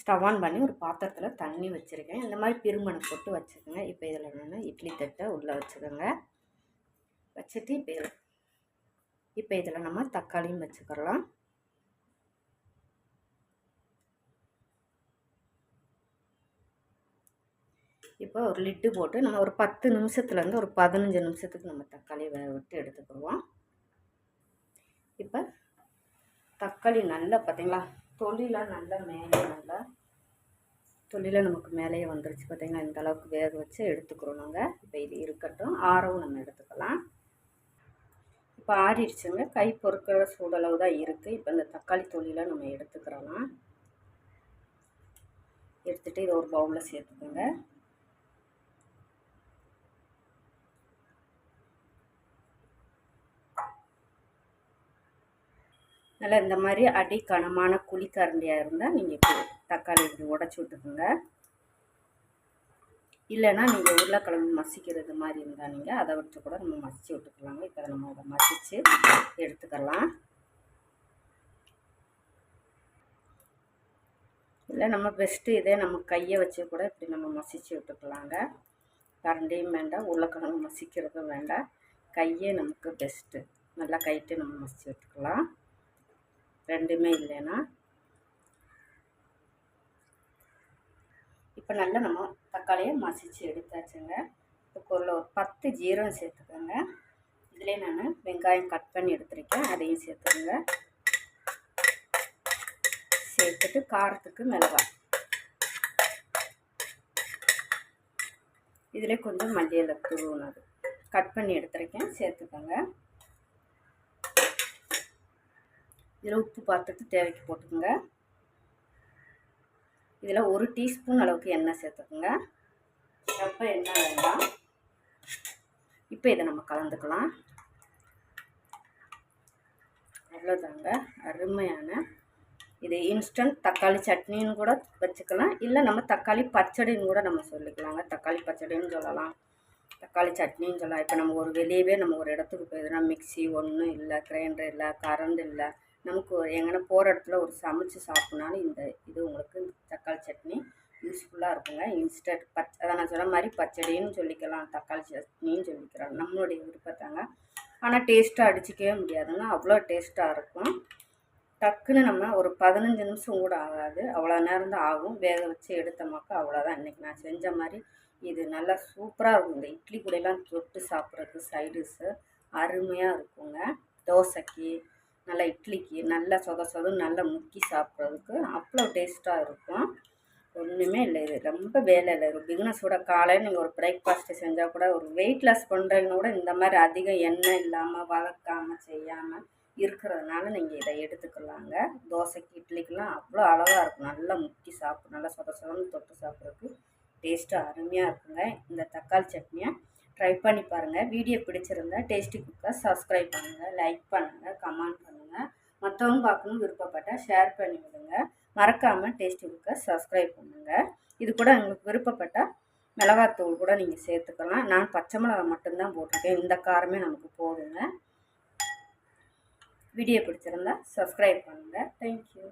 Stove on பண்ணி ஒரு பாத்திரத்தில் தண்ணி வச்சுருக்கேன். இந்த மாதிரி பிருமனை போட்டு வச்சுக்கோங்க இப்போ இதில் நான் இட்லி தட்டை உள்ளே வச்சுக்கோங்க. வச்சுட்டு இப்போ இதில் இப்போ இதில் நம்ம தக்காளியும் வச்சுக்கிறலாம் இப்போ ஒரு லிட்டு போட்டு நம்ம ஒரு பத்து நிமிஷத்துலேருந்து ஒரு பதினஞ்சு நிமிஷத்துக்கு நம்ம தக்காளி வேக விட்டு எடுத்துக்கிடுவோம். இப்போ தக்காளி நல்லா பார்த்தீங்களா தொழிலாம் நல்லா மேலே நல்லா தொழில நமக்கு மேலேயே வந்துருச்சு பார்த்திங்கன்னா இந்த அளவுக்கு வேக வச்சு எடுத்துக்கிறோம் நாங்கள் இப்போ இது இருக்கட்டும். ஆறவும் நம்ம எடுத்துக்கலாம். இப்போ ஆறிடுச்சுங்க. கை பொறுக்கிற சூடளவு தான் இருக்குது இப்போ இந்த தக்காளி தொழிலாம் நம்ம எடுத்துக்கிறலாம். எடுத்துகிட்டு இதை ஒரு பவுலில் சேர்த்துக்கோங்க. நல்லா இந்த மாதிரி அடி கனமான குழிக்கரண்டியாக இருந்தால் நீங்கள் இப்போ தக்காளி இப்படி உடச்சி விட்டுக்குங்க. இல்லைன்னா நீங்கள் உருளைக்கிழங்கு மசிக்கிறது மாதிரி இருந்தால் நீங்கள் அதை வச்சு கூட நம்ம மசிச்சு விட்டுக்கலாங்க. இப்போ நம்ம அதை மசித்து எடுத்துக்கலாம். இல்லை நம்ம பெஸ்ட்டு இதே நம்ம கையை வச்சு கூட இப்படி நம்ம மசித்து விட்டுக்கலாங்க. கரண்டியும் வேண்டாம் உருளைக்கிழங்கு மசிக்கிறதும் வேண்டாம். கையே நமக்கு பெஸ்ட்டு நல்லா கைட்டு நம்ம மசித்து விட்டுக்கலாம். ரெண்டுமே இல்லைன்னா. இப்போ நல்லா நம்ம தக்காளியை மசித்து எடுத்தாச்சுங்க. இப்போ ஒரு பத்து ஜீரம் சேர்த்துக்கோங்க. இதிலே நான் வெங்காயம் கட் பண்ணி எடுத்துருக்கேன். அதையும் சேர்த்துக்கோங்க. சேர்த்துட்டு காரத்துக்கு மிளகாய். இதில் கொஞ்சம் மல்லியில் தூவுனது கட் பண்ணி எடுத்துருக்கேன். சேர்த்துக்கோங்க. இதில் உப்பு பார்த்துட்டு தேவைக்கு போட்டுக்கோங்க. இதில் ஒரு டீஸ்பூன் அளவுக்கு எண்ணெய் சேர்த்துக்கோங்க. ரொம்ப எண்ணெய் வேண்டாம் இப்போ இதை நம்ம கலந்துக்கலாம். அவ்வளோதாங்க. அருமையான இது இன்ஸ்டன்ட் தக்காளி சட்னின்னு கூட வச்சுக்கலாம். இல்லை நம்ம தக்காளி பச்சடின்னு கூட நம்ம சொல்லிக்கலாங்க. தக்காளி பச்சடின்னு சொல்லலாம். தக்காளி சட்னின்னு சொல்லலாம். இப்போ நம்ம ஒரு வெளியவே நம்ம ஒரு இடத்துக்கு போயிடுறோம் மிக்சி ஒன்றும் இல்லை கிரைண்டர் இல்லை கரண்ட் இல்லை. நமக்கு எங்கன்னா போகிற இடத்துல ஒரு சமைச்சு சாப்பிட்னாலும் இந்த இது உங்களுக்கு தக்காளி சட்னி யூஸ்ஃபுல்லாக இருக்குங்க. இன்ஸ்டன்ட் பச் அதை நான் சொன்ன மாதிரி பச்சடின்னு சொல்லிக்கலாம் தக்காளி சட்னின்னு சொல்லிக்கலாம். நம்மளுடைய விருப்பத்தாங்க. ஆனால் டேஸ்ட்டாக அடிச்சிக்கவே முடியாதுங்க. அவ்வளோ டேஸ்ட்டாக இருக்கும். டக்குன்னு நம்ம ஒரு பதினஞ்சு நிமிஷம் கூட ஆகாது. அவ்வளோ நேரம் தான் ஆகும். வேக வச்சு எடுத்தோமாக்கா அவ்வளோதான். இன்றைக்கி நான் செஞ்ச மாதிரி இது நல்லா சூப்பராக இருக்கும். இந்த இட்லி கூடையெல்லாம் தொட்டு சாப்பிட்றதுக்கு சைடிஷ்ஷு அருமையாக இருக்குங்க. தோசைக்கு நல்லா இட்லிக்கு நல்லா சொத சொதன்னு நல்லா முக்கி சாப்பிட்றதுக்கு அவ்வளோ டேஸ்ட்டாக இருக்கும். ஒன்றுமே இல்லை இது ரொம்ப வேலை இல்லை. ஒரு பிகினஸோட காலையில் நீங்கள் ஒரு பிரேக்ஃபாஸ்ட்டு செஞ்சால் கூட ஒரு வெயிட் லாஸ் பண்ணுறவங்க கூட இந்த மாதிரி அதிகம் எண்ணெய் இல்லாமல் வதக்காமல் செய்யாமல் இருக்கிறதுனால நீங்கள் இதை எடுத்துக்கலாங்க. தோசைக்கு இட்லிக்கெலாம் அவ்வளோ அழகாக இருக்கும். நல்லா முக்கி சாப்பிடும் நல்லா சொத சொதன்னு தொட்டு சாப்பிட்றதுக்கு டேஸ்ட்டு அருமையாக இருக்குங்க. இந்த தக்காளி சட்னியை ட்ரை பண்ணி பாருங்கள் வீடியோ பிடிச்சிருந்தா டேஸ்டி குக்கை சப்ஸ்கிரைப் பண்ணுங்கள் லைக் பண்ணுங்கள் கமெண்ட் பண்ணுங்கள் மற்றவங்க பார்க்கணும் விருப்பப்பட்டால் ஷேர் பண்ணி விடுங்க. மறக்காமல் டேஸ்டி குக்கை சப்ஸ்கிரைப் பண்ணுங்கள் இது கூட உங்களுக்கு விருப்பப்பட்டால் மிளகாத்தூள் கூட நீங்கள் சேர்த்துக்கலாம். நான் பச்சை மிளகா மட்டும்தான் போட்டிருக்கேன். இந்த காரமே நமக்கு போதுங்க. வீடியோ பிடிச்சிருந்தா சப்ஸ்கிரைப் பண்ணுங்கள் தேங்க்யூ